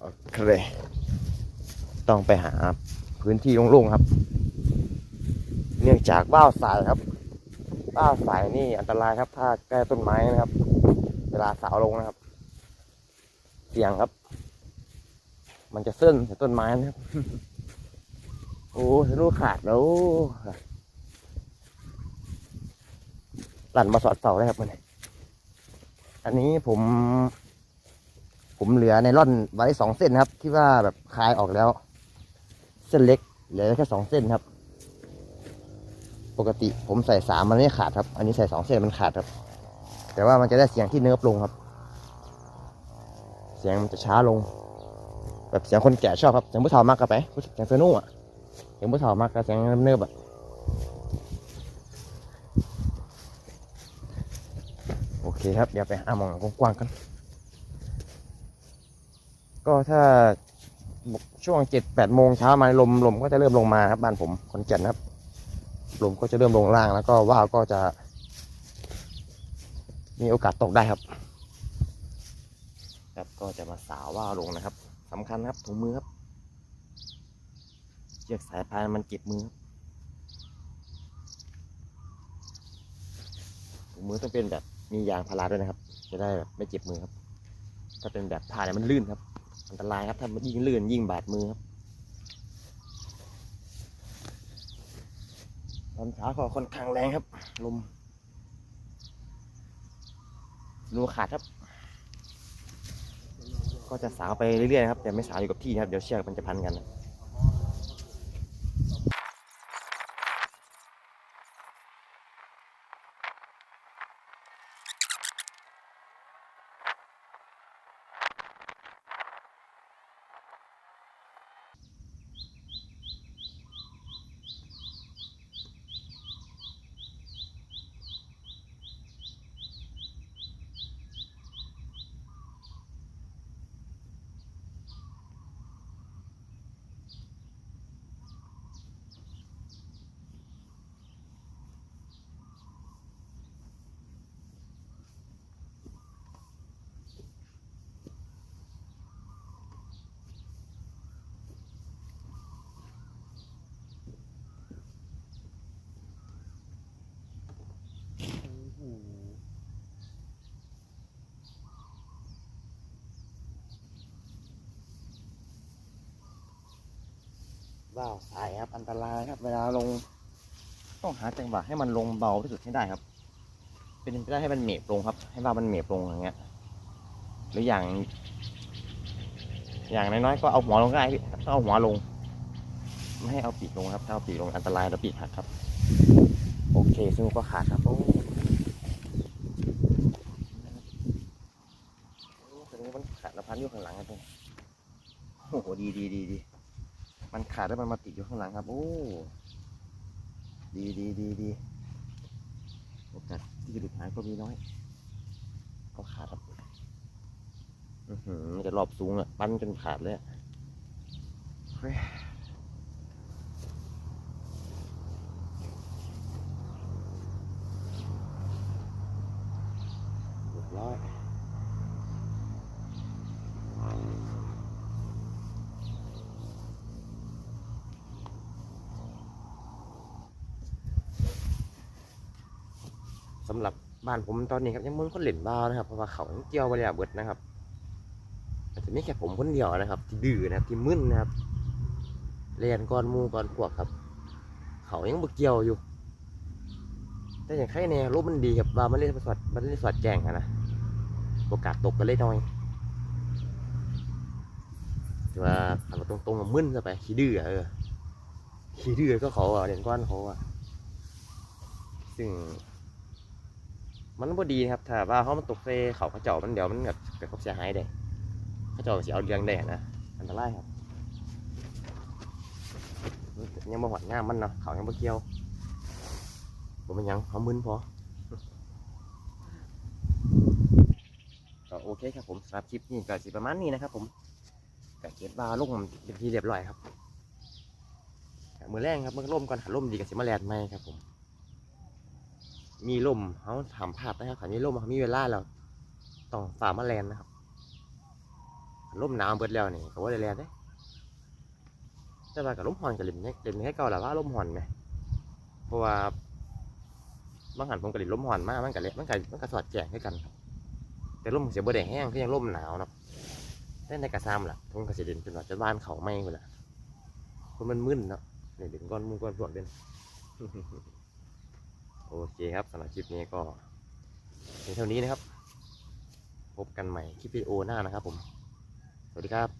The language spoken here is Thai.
โอเคต้องไปหาพื้นที่โล่งๆครับ เนื่องจากบ้าวสายครับ บ้าวสายนี่อันตรายครับ ถ้าใกล้ต้นไม้นะครับ เวลาสาวลงนะครับ เสี่ยงครับ มันจะเส้นใส่ต้นไม้นะครับ โอ้ทะลุขาดแล้วหลั่นมาสอดเสาเลยครับมันอันนี้ผม ผมเหลือในร่อนไว้สองเส้นครับที่ว่าแบบคลายออกแล้ว เส้นเล็กเหลือแค่สองเส้นครับ ปกติผมใส่สามมันไม่ขาดครับ อันนี้ใส่สองเส้นมันขาดครับ แต่ว่ามันจะได้เสียงที่เนิบลงครับ เสียงมันจะช้าลง แบบเสียงคนแก่ชอบครับเสียงผู้เฒ่ามากกับไปเสียงเซนุ่อะเสียงผู้เฒ่ามากกับเสียงเนิบๆอะโอเคครับเดี๋ยวไปหาหมองกว้างๆกัน ก็ถ้าช่วงเจ็ดแปดโมงเช้ามาลมลมก็จะเริ่มลงมาครับบ้านผมคอนแก่นครับ ลมก็จะเริ่มลงล่างแล้วก็ว่าวก็จะ มีโอกาสตกได้ครับ ครับก็จะมาสาวว่าวลงนะครับสำคัญครับถุงมือครับเชือกสายพานมันเก็บมือครับถุงมือต้องเป็นแบบมียางพาราด้วยนะครับ จะได้แบบไม่เจ็บมือครับ ถ้าเป็นแบบผ้าเนี่ยมันลื่นครับ อันตรายครับถ้ามันยิ่งลื่นยิ่งบาดมือครับ ตอนเช้าก็ค่อนข้างแรงครับ ลมรูขาดครับ ก็จะสาวไปเรื่อยๆครับแต่ไม่สาวอยู่กับที่นะครับ เดี๋ยวเชือกมันจะพันกันนะ ว้าวสายครับ อันตรายครับ เวลาลง ต้องหาจังหวะให้มันลงเบาที่สุดให้ได้ครับ เป็นไปได้ให้มันเหมบลงครับ ให้ว่ามันเหมบลงอย่างเงี้ย หรืออย่าง อย่างน้อยๆก็เอาหัวลงก็ได้พี่ต้องเอาหัวลง ไม่ให้เอาปีกลงครับ ถ้าเอาปีกลงอันตรายแล้วปีกหักครับ โอเคซึ่งก็ขาดครับโอ้โอ้แสดงมันขาดแล้วพันอยู่ข้างหลังครับโอ้โหดีดีดีดี มันขาดแล้วมันมาติดอยู่ข้างหลังครับ โอ้ ดีดีดีดีโอกาสที่จะหลุดหายก็มีน้อย ก็ขาดครับ อือหือมันจะรอบสูงอะ ปั้นจนขาดเลยอะเฮ้ยเรียบร้อย สำหรับบ้านผมตอนนี้ครับยังมึนคนเล่นบ้านะครับเพราะว่าเขายังเกี่ยวไปแล้วเบิดนะครับอาจจะไม่แค่ผมคนเดียวนะครับที่ดื้อนะครับที่มึนนะครับเรียนก่อนมูก่อนพวกครับ เขายังบกเกี่ยวอยู่ แต่อย่างใครเนี่ยรูปมันดีครับว่ามันเล่นสอดมันเล่นสอดแกงอะนะโอกาสตกก็เล่นน้อยแต่ว่าขับตรงๆกับมึนซะไปขี้ดื้อเออขี้ดื้อก็เขาเรียนก้อนเขาอะซึ่ง มันบ่ดีครับ ถ้าว่าเขามันตกเซเขาเขาเจาะมันเดี๋ยวมันแบบเกิดความเสียหายได้เขาเจะเอาเรื่องแดดนะอันตรายครับยังมาหวัดงามมันเนาะเขายังมาเกี่ยวผมเป็นยังเขามึนพอก็โอเคครับผมสำหรับคลิปนี้ก็สิประมาณนี้นะครับ ผมก็เก็บบาลงเป็นที่เรียบร้อยครับมือแรงครับมือล่มก่อนหาล่มดีกับสิมาแลนด์ไหมครับผม มีลมเขาถามภาพนะครับขันมีลมเขามีเวลาแล้วต้องฝ่ามาแลนนะครับลมหนาวเบิดแล้วนี่ก็ว่าได้แลนเด้แต่ว่ากับลมหอนกับลินเนี่ยลินให้เก่าแหละว่าลมหอนไหมเพราะว่าบางหันผมกับลินลมหอนมากมันกับเละมันกับมันกับสอดแจงให้กันครับ แต่ลมเสียบ่แดงแห้งคือยังลมหนาวนะแต่ในกระซามล่ะผมกับสิลินจนว่าจะบ้านเขาไม่หมดละคนมันมึนเนาะนี่ลินก้อนมือก้อนส่วนเป็น โอเคครับสำหรับคลิปนี้ก็เพียงเท่านี้นะครับ พบกันใหม่คลิปวิดีโอหน้านะครับผม สวัสดีครับ